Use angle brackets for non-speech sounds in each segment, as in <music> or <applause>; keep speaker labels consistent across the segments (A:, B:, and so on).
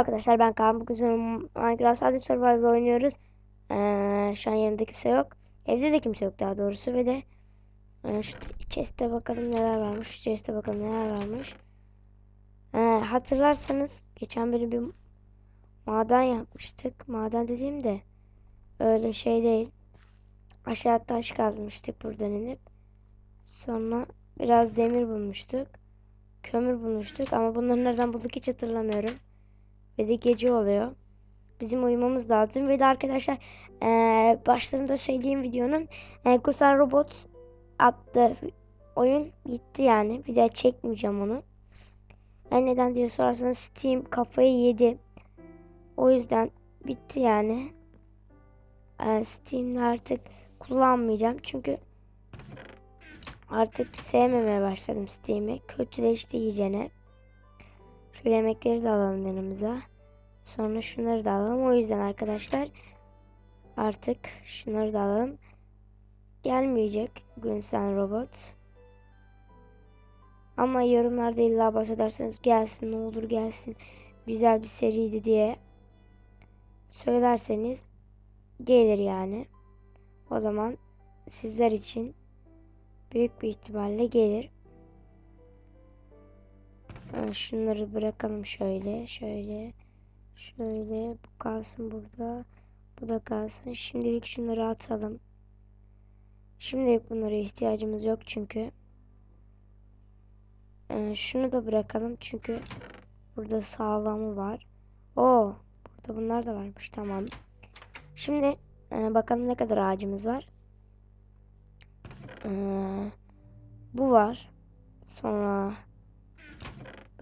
A: arkadaşlar ben Kaan. Bugün Minecraft Sadece Survival oynuyoruz. Ee, şu an yanımda kimse yok. Evde de kimse yok daha doğrusu ve de e, şu chest'e bakalım neler varmış. Şu chest'e bakalım neler varmış. Ee, hatırlarsanız geçen bölüm bir maden yapmıştık. Maden dediğimde öyle şey değil. Aşağı taş kazmıştık buradan inip. Sonra biraz demir bulmuştuk. Kömür bulmuştuk ama bunları nereden bulduk hiç hatırlamıyorum. Ve de gece oluyor. Bizim uyumamız lazım. Ve de arkadaşlar eee başlarında söylediğim videonun e, Kusan Robot adlı oyun gitti yani. Bir daha çekmeyeceğim onu. Yani neden diye sorarsanız Steam kafayı yedi. O yüzden bitti yani. Eee Steam'de artık kullanmayacağım. Çünkü artık sevmemeye başladım Steam'i. Kötüleşti iyicene. Şu yemekleri de alalım yanımıza. Sonra şunları da alalım. O yüzden arkadaşlar artık şunları da alalım. Gelmeyecek Günsen Robot. Ama yorumlarda illa bahsederseniz gelsin ne olur gelsin. Güzel bir seriydi diye söylerseniz gelir yani. O zaman sizler için büyük bir ihtimalle gelir. Ha, Şunları bırakalım şöyle, şöyle, şöyle. Bu kalsın burada. Bu da kalsın. Şimdilik şunları atalım. Şimdilik bunlara ihtiyacımız yok çünkü. Ee, şunu da bırakalım çünkü burada sağlamı var. Oo, burada bunlar da varmış. Tamam. Şimdi e, bakalım ne kadar ağacımız var. Ee, bu var. Sonra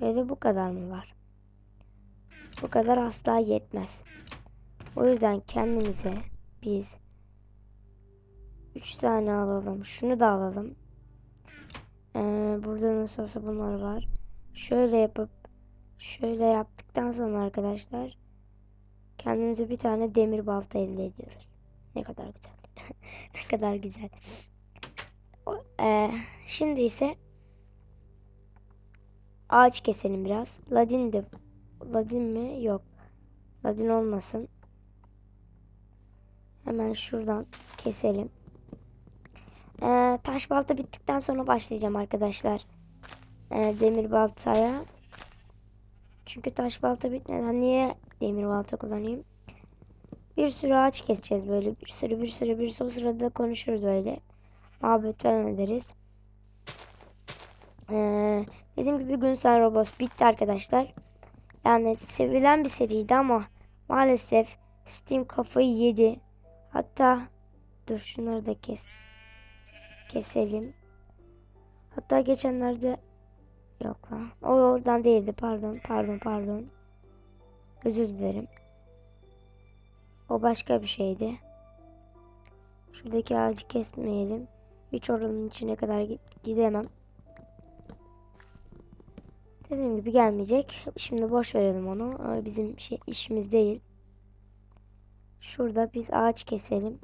A: ve de bu kadar mı var? Bu kadar asla yetmez. O yüzden kendimize biz 3 tane alalım. Şunu da alalım. Ee, burada nasıl olsa bunlar var. Şöyle yapıp şöyle yaptıktan sonra arkadaşlar kendimize bir tane demir balta elde ediyoruz. Ne kadar güzel. <laughs> ne kadar güzel. Ee, şimdi ise ağaç keselim biraz. Ladin de Ladin mi? Yok. Ladin olmasın. Hemen şuradan keselim. Ee, taş balta bittikten sonra başlayacağım arkadaşlar. Ee, demir baltaya. Çünkü taş balta bitmeden niye demir balta kullanayım? Bir sürü ağaç keseceğiz böyle. Bir sürü bir sürü bir sürü o sırada konuşuruz böyle. Muhabbet falan ederiz. Ee, dediğim gibi Günsel Robot bitti arkadaşlar. Yani sevilen bir seriydi ama maalesef Steam kafayı yedi. Hatta dur şunları da kes keselim. Hatta geçenlerde yok lan. O oradan değildi. Pardon, pardon, pardon. Özür dilerim. O başka bir şeydi. Şuradaki ağacı kesmeyelim. Hiç oranın içine kadar gidemem. Dediğim gibi gelmeyecek. Şimdi boş verelim onu. Ama Bizim şey işimiz değil. Şurada biz ağaç keselim.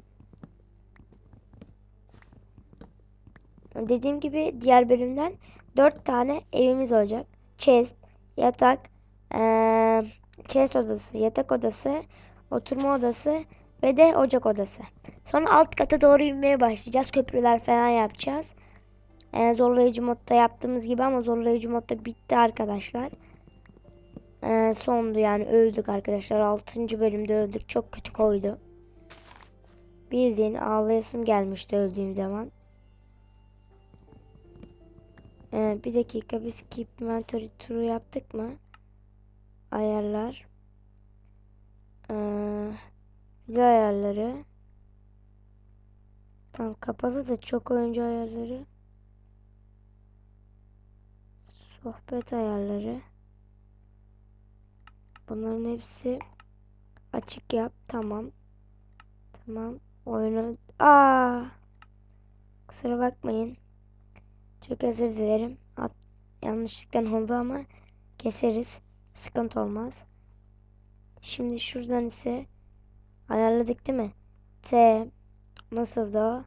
A: Dediğim gibi diğer bölümden 4 tane evimiz olacak. Chest, yatak, eee chest odası, yatak odası, oturma odası ve de ocak odası. Sonra alt kata doğru inmeye başlayacağız. Köprüler falan yapacağız. Ee, zorlayıcı modda yaptığımız gibi ama zorlayıcı modda bitti arkadaşlar. Ee, sondu yani öldük arkadaşlar. 6. bölümde öldük. Çok kötü koydu. Bildiğin ağlayasım gelmişti öldüğüm zaman. Ee, bir dakika biz keep inventory turu yaptık mı? Ayarlar. Ee, video ayarları. Tam kapalı da çok oyuncu ayarları. Sohbet ayarları. Bunların hepsi açık yap. Tamam. Tamam. Oyunu... Aa! Kusura bakmayın. Çok özür dilerim. At... Yanlışlıkla oldu ama keseriz. Sıkıntı olmaz. Şimdi şuradan ise ayarladık değil mi? T nasıldı o?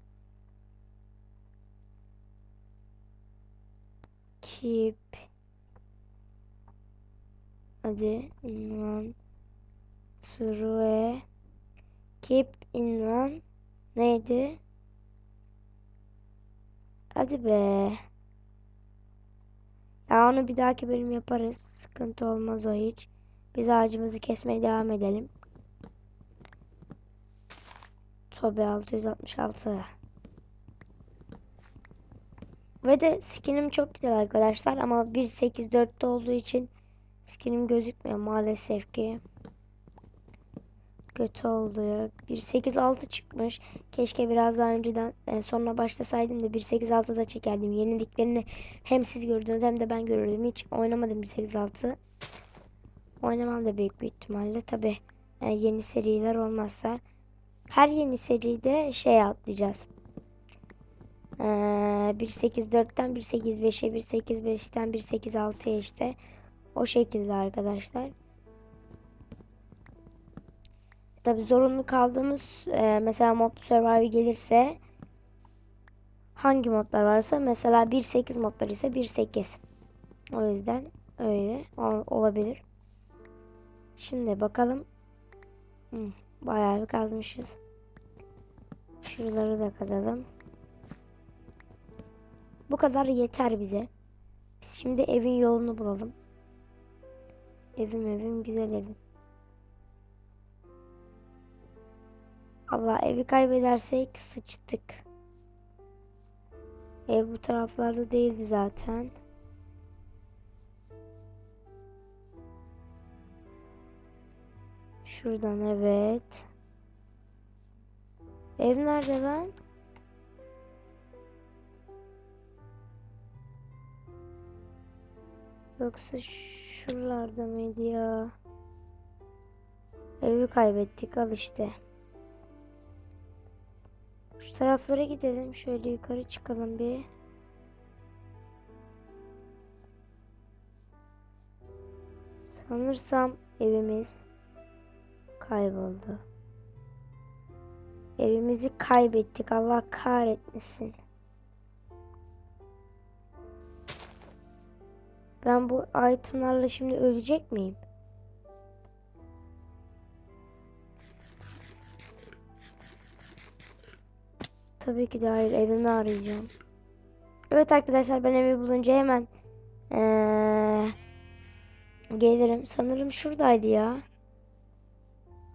A: Keep Hadi. Invan. Surve. Keep invan. Neydi? Hadi be. Ya onu bir dahaki bölüm yaparız. Sıkıntı olmaz o hiç. Biz ağacımızı kesmeye devam edelim. Tobe 666. Ve de skinim çok güzel arkadaşlar ama 1.8.4'te olduğu için skinim gözükmüyor maalesef ki. Kötü oldu ya. 1.8.6 çıkmış. Keşke biraz daha önceden e, sonra başlasaydım da 1.8.6'da çekerdim. Yeniliklerini hem siz gördünüz hem de ben görürdüm. Hiç oynamadım 1.8.6. Oynamam da büyük bir ihtimalle. Tabi yeni seriler olmazsa. Her yeni seride şey atlayacağız. Ee, 1.8.4'ten 1.8.5'e 1.8.5'ten 1.8.6'ya işte. O şekilde arkadaşlar. Tabi zorunlu kaldığımız e, mesela modlu survival gelirse hangi modlar varsa mesela 1.8 modlar ise 1.8 o yüzden öyle olabilir. Şimdi bakalım. Hmm, bayağı bir kazmışız. Şuraları da kazalım. Bu kadar yeter bize. Biz şimdi evin yolunu bulalım. Evim evim güzel evim. Allah evi kaybedersek sıçtık. Ev bu taraflarda değildi zaten. Şuradan evet. Ev nerede lan? Yoksa şuralarda mıydı ya? Evi kaybettik al işte. Şu taraflara gidelim. Şöyle yukarı çıkalım bir. Sanırsam evimiz kayboldu. Evimizi kaybettik. Allah kahretmesin. Ben bu itemlarla şimdi ölecek miyim? Tabii ki de hayır. Evimi arayacağım. Evet arkadaşlar ben evi bulunca hemen ee, gelirim. Sanırım şuradaydı ya.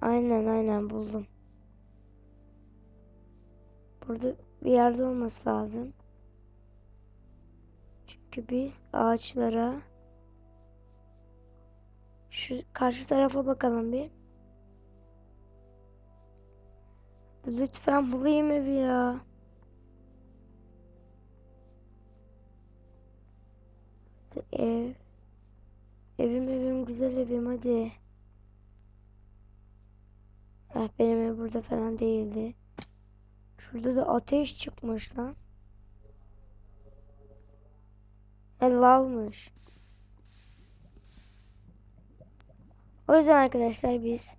A: Aynen aynen buldum. Burada bir yerde olması lazım. Çünkü biz ağaçlara şu karşı tarafa bakalım bir. Lütfen bulayım evi ya. Ev. Evim evim güzel evim hadi. Ah benim ev burada falan değildi. Şurada da ateş çıkmış lan. E lavmış. O yüzden arkadaşlar biz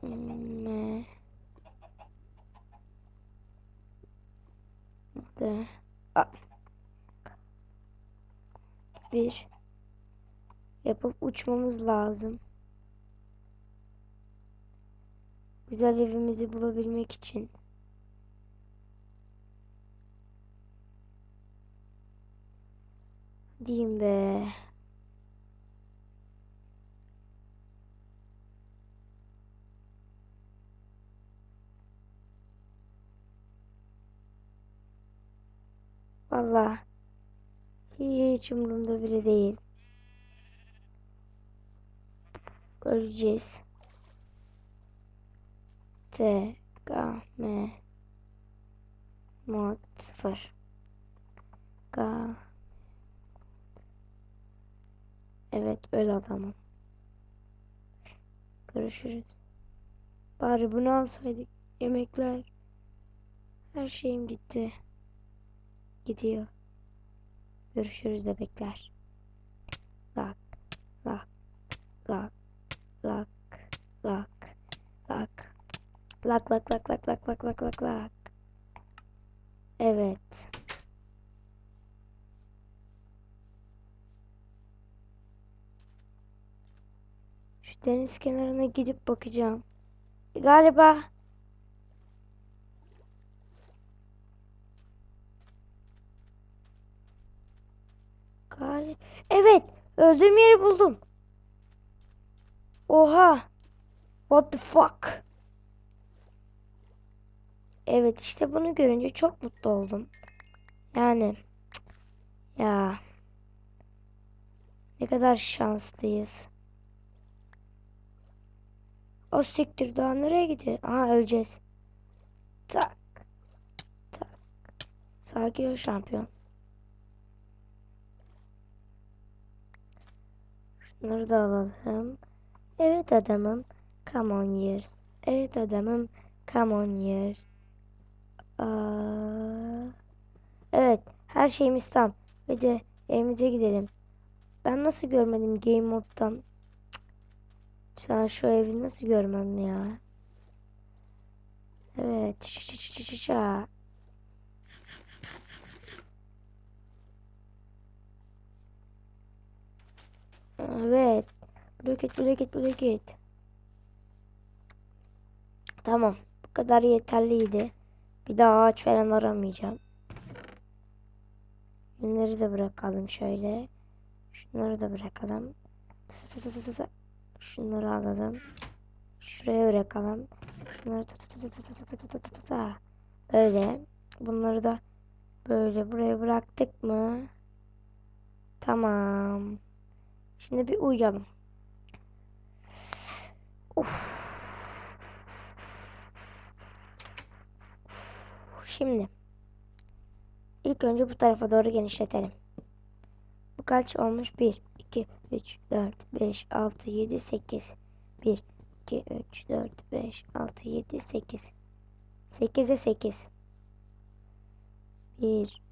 A: hmm, de bir yapıp uçmamız lazım. Güzel evimizi bulabilmek için. Diyeyim be. Vallahi hiç umurumda bile değil. Öleceğiz. T K M mod 0 K Evet öyle adamım. Görüşürüz. Bari bunu alsaydık. Yemekler. Her şeyim gitti. Gidiyor. Görüşürüz bebekler. Lak. Lak. Lak. Lak. Lak. Lak. Lak lak lak lak lak lak lak lak lak. Evet. Deniz kenarına gidip bakacağım. Galiba Gali Evet, öldüğüm yeri buldum. Oha. What the fuck? Evet, işte bunu görünce çok mutlu oldum. Yani ya ne kadar şanslıyız. O siktir daha nereye gidiyor? Aha öleceğiz. Tak. Tak. Sakin ol şampiyon. Şunları da alalım. Evet adamım. Come on years. Evet adamım. Come on years. Aa, evet. Her şeyimiz tam. Ve de evimize gidelim. Ben nasıl görmedim game moddan? Sen şu evi nasıl görmem ya? Evet. Ş ş ş ş ş. Evet. Bloket, bloket, bloket. Tamam. Bu kadar yeterliydi. Bir daha ağaç falan aramayacağım. Bunları da bırakalım şöyle. Şunları da bırakalım. Şunları alalım. Şuraya bırakalım. Şunları tı tı tı tı tı tı tı tı tı tı. Böyle. Bunları da böyle buraya bıraktık mı? Tamam. Şimdi bir uyuyalım. Of. Şimdi ilk önce bu tarafa doğru genişletelim. Bu kaç olmuş? 1, 2, 3, 4, 5, 6, 7, 8. 1, 2, 3, 4, 5, 6, 7, 8. 8'e 8. 1,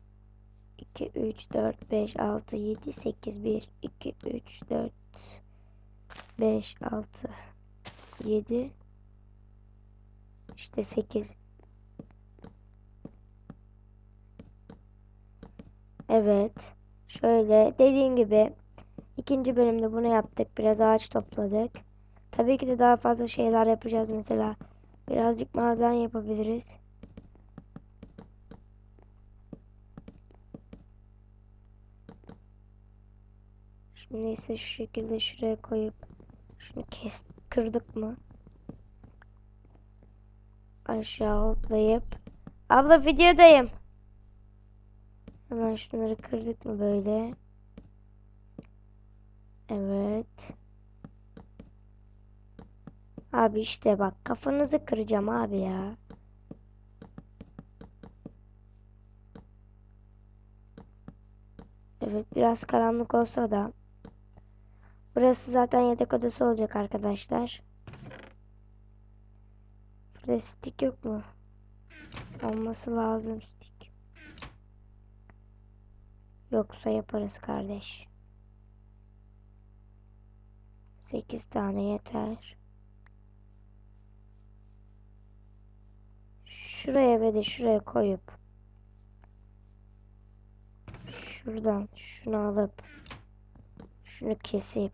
A: 2, 3, 4, 5, 6, 7, 8. 1, 2, 3, 4, 5, 6, 7. İşte 8. Evet. Şöyle dediğim gibi ikinci bölümde bunu yaptık. Biraz ağaç topladık. Tabii ki de daha fazla şeyler yapacağız mesela. Birazcık maden yapabiliriz. Şimdi ise şu şekilde şuraya koyup şunu kes kırdık mı? Aşağı hoplayıp Abla videodayım. Hemen şunları kırdık mı böyle? Evet. Abi işte bak kafanızı kıracağım abi ya. Evet biraz karanlık olsa da. Burası zaten yatak odası olacak arkadaşlar. Burada stick yok mu? Olması lazım stick. Yoksa yaparız kardeş. 8 tane yeter. Şuraya ve de şuraya koyup şuradan şunu alıp şunu kesip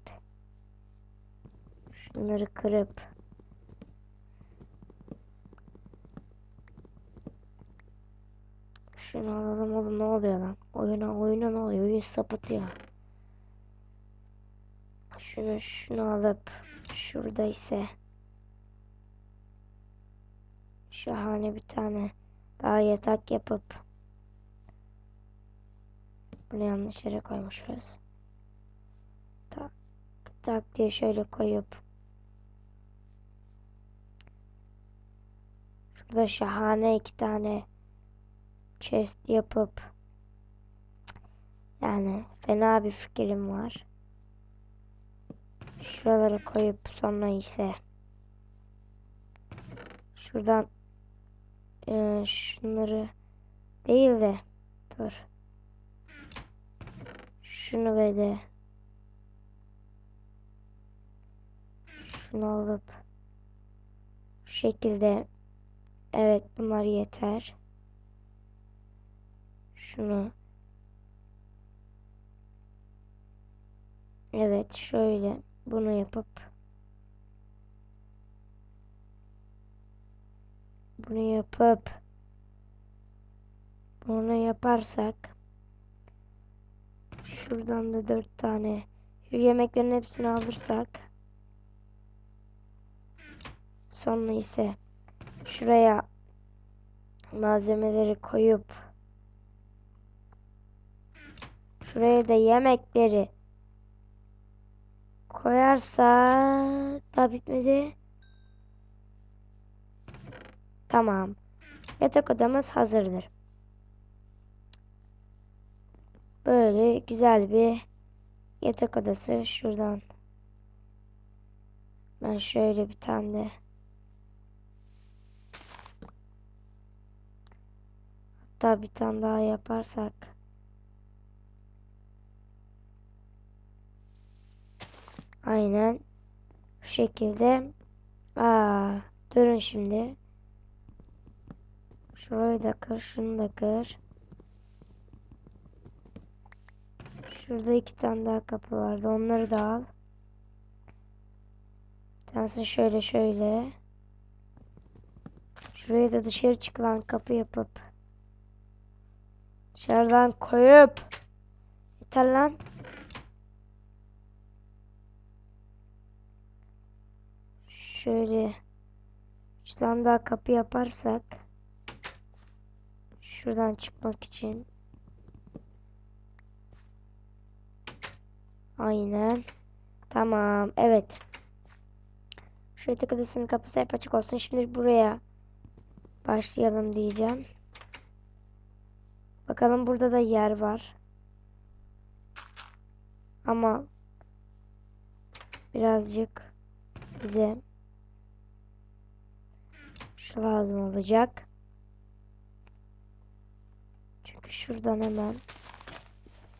A: şunları kırıp şunu alalım. Oğlum ne oluyor lan? Oyuna oyuna ne oluyor? Oyun sapıtıyor şunu şunu alıp şurada ise şahane bir tane daha yatak yapıp bunu yanlış yere koymuşuz. Tak tak diye şöyle koyup şurada şahane iki tane chest yapıp yani fena bir fikrim var. Şuraları koyup sonra ise şuradan e, şunları değil de dur. Şunu ve de şunu alıp şu şekilde evet bunlar yeter. Şunu evet şöyle bunu yapıp bunu yapıp bunu yaparsak şuradan da dört tane şu yemeklerin hepsini alırsak sonra ise şuraya malzemeleri koyup şuraya da yemekleri koyarsak daha bitmedi. Tamam. Yatak odamız hazırdır. Böyle güzel bir yatak odası şuradan. Ben şöyle bir tane de hatta bir tane daha yaparsak aynen şu şekilde aa durun şimdi şurayı da kır şunu da kır Şurada iki tane daha kapı vardı. Onları da al. Tanesi şöyle şöyle. Şuraya da dışarı çıkılan kapı yapıp dışarıdan koyup yeter lan. Şöyle üç tane daha kapı yaparsak şuradan çıkmak için Aynen. Tamam. Evet. Şu yatak odasının kapısı hep açık olsun. Şimdi buraya başlayalım diyeceğim. Bakalım burada da yer var. Ama birazcık bize lazım olacak. Çünkü şuradan hemen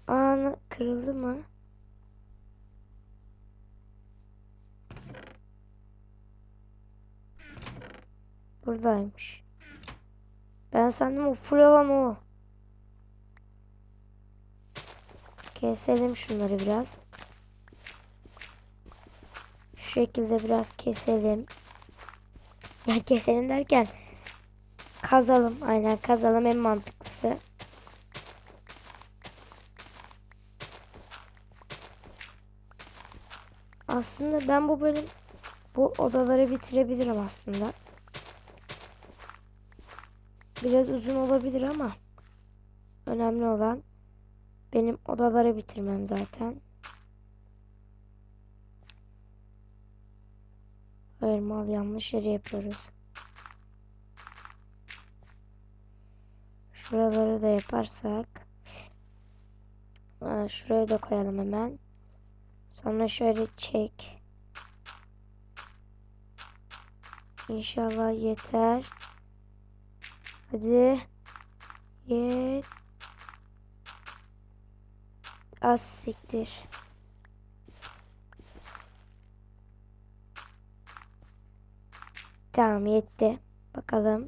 A: Aa kırıldı mı? Buradaymış. Ben sandım o full olan o. Keselim şunları biraz. Şu şekilde biraz keselim. Ya keselim derken kazalım. Aynen kazalım en mantıklısı. Aslında ben bu bölüm bu odaları bitirebilirim aslında. Biraz uzun olabilir ama önemli olan benim odaları bitirmem zaten. Hayır mal yanlış yere yapıyoruz. Şuraları da yaparsak şuraya da koyalım hemen. Sonra şöyle çek. İnşallah yeter. Hadi. Yet. Az siktir. Tamam yetti. Bakalım.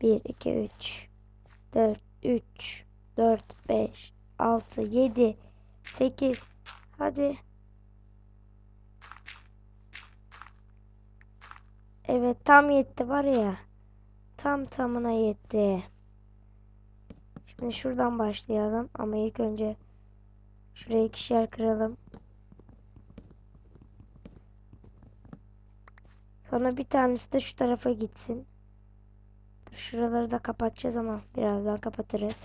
A: 1, 2, 3, 4, 3, 4, 5, 6, 7, 8. Hadi. Evet tam yetti var ya. Tam tamına yetti. Şimdi şuradan başlayalım. Ama ilk önce şuraya ikişer kıralım. Sonra bir tanesi de şu tarafa gitsin. Şuraları da kapatacağız ama birazdan kapatırız.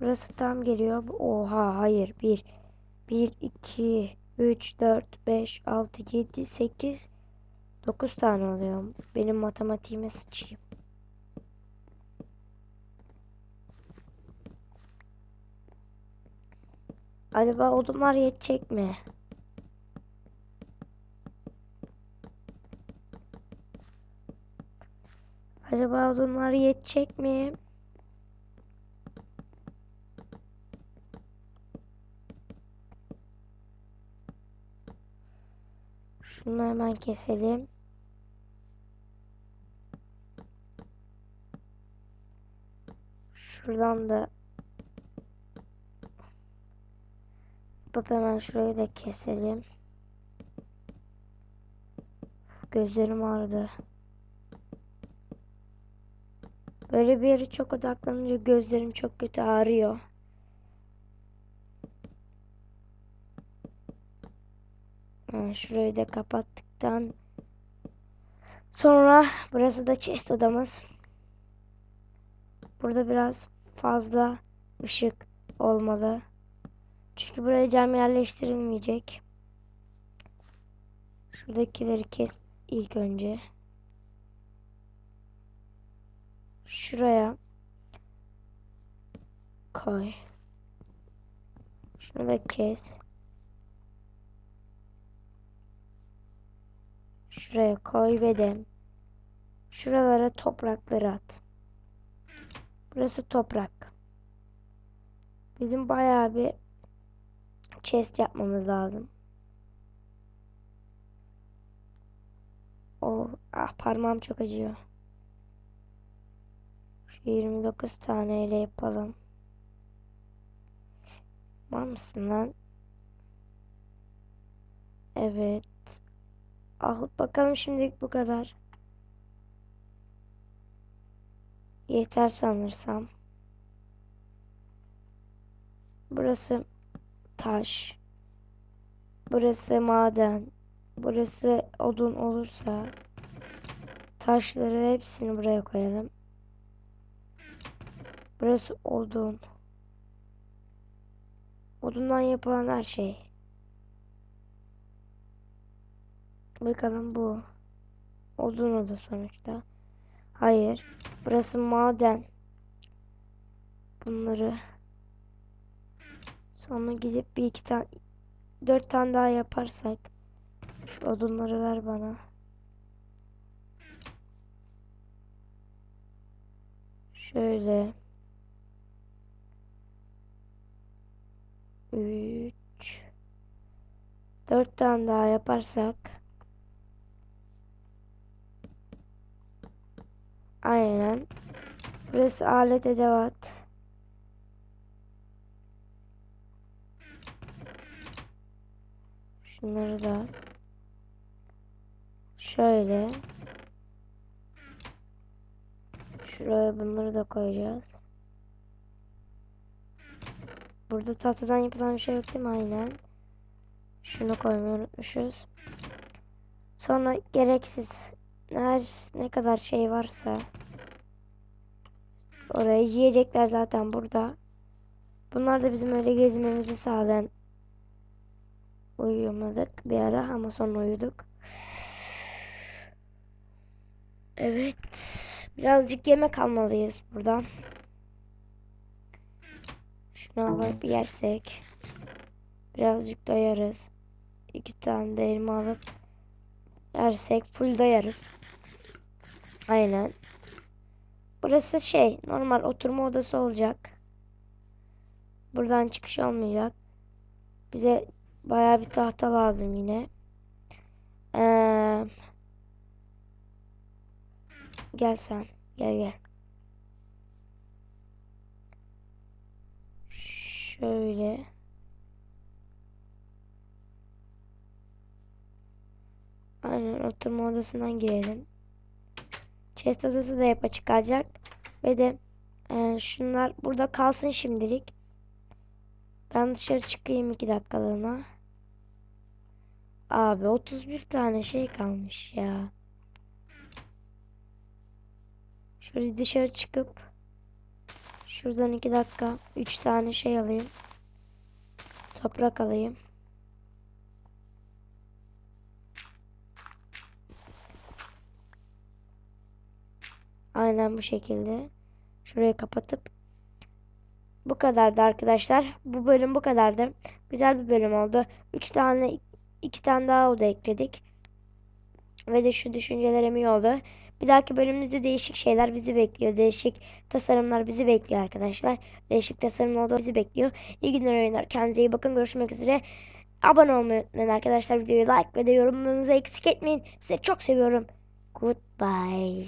A: Burası tam geliyor. Oha hayır. 1 1 2 3 4 5 6 7 8 9 tane oluyor. Benim matematiğime sıçayım. Acaba odunlar yetecek mi? Acaba odunlar yetecek mi? Şunu hemen keselim. Şuradan da Bak hemen şurayı da keselim. gözlerim ağrıdı. Böyle bir yere çok odaklanınca gözlerim çok kötü ağrıyor. Ha, şurayı da kapattıktan sonra burası da chest odamız. Burada biraz fazla ışık olmalı. Çünkü buraya cam yerleştirilmeyecek. Şuradakileri kes ilk önce. Şuraya koy. Şunu da kes. Şuraya koy ve de şuralara toprakları at. Burası toprak. Bizim bayağı bir chest yapmamız lazım. O ah parmağım çok acıyor. Şu 29 taneyle yapalım. Var mısın lan? Evet. Al bakalım şimdilik bu kadar. Yeter sanırsam. Burası taş. Burası maden. Burası odun olursa taşları hepsini buraya koyalım. Burası odun. Odundan yapılan her şey. Bakalım bu. Odun o da sonuçta. Hayır. Burası maden. Bunları sonra gidip bir iki tane dört tane daha yaparsak şu odunları ver bana. Şöyle. Üç. Dört tane daha yaparsak. Aynen. Burası alet edevat. Şunları da şöyle şuraya bunları da koyacağız. Burada tahtadan yapılan bir şey yok değil mi? Aynen. Şunu koymayı unutmuşuz. Sonra gereksiz her ne kadar şey varsa oraya yiyecekler zaten burada. Bunlar da bizim öyle gezmemizi sağlayan uyumadık bir ara ama sonra uyuduk. Evet. Birazcık yemek almalıyız buradan. Şunu alıp yersek birazcık doyarız. İki tane de elma alıp yersek full doyarız. Aynen. Burası şey normal oturma odası olacak. Buradan çıkış olmayacak. Bize baya bir tahta lazım yine. Ee, gel sen. Gel gel. Şöyle. Aynen oturma odasından girelim. Chest odası da hep açık kalacak. Ve de e, şunlar burada kalsın şimdilik. Ben dışarı çıkayım iki dakikalığına. Abi 31 tane şey kalmış ya. Şöyle dışarı çıkıp şuradan iki dakika 3 tane şey alayım. Toprak alayım. Aynen bu şekilde. Şurayı kapatıp bu kadardı arkadaşlar. Bu bölüm bu kadardı. Güzel bir bölüm oldu. 3 tane 2 tane daha oda ekledik. Ve de şu düşüncelerim iyi oldu. Bir dahaki bölümümüzde değişik şeyler bizi bekliyor. Değişik tasarımlar bizi bekliyor arkadaşlar. Değişik tasarımlar da bizi bekliyor. İyi günler oyunlar. Kendinize iyi bakın. Görüşmek üzere. Abone olmayı unutmayın arkadaşlar. Videoyu like ve de yorumlarınızı eksik etmeyin. Sizi çok seviyorum. Goodbye.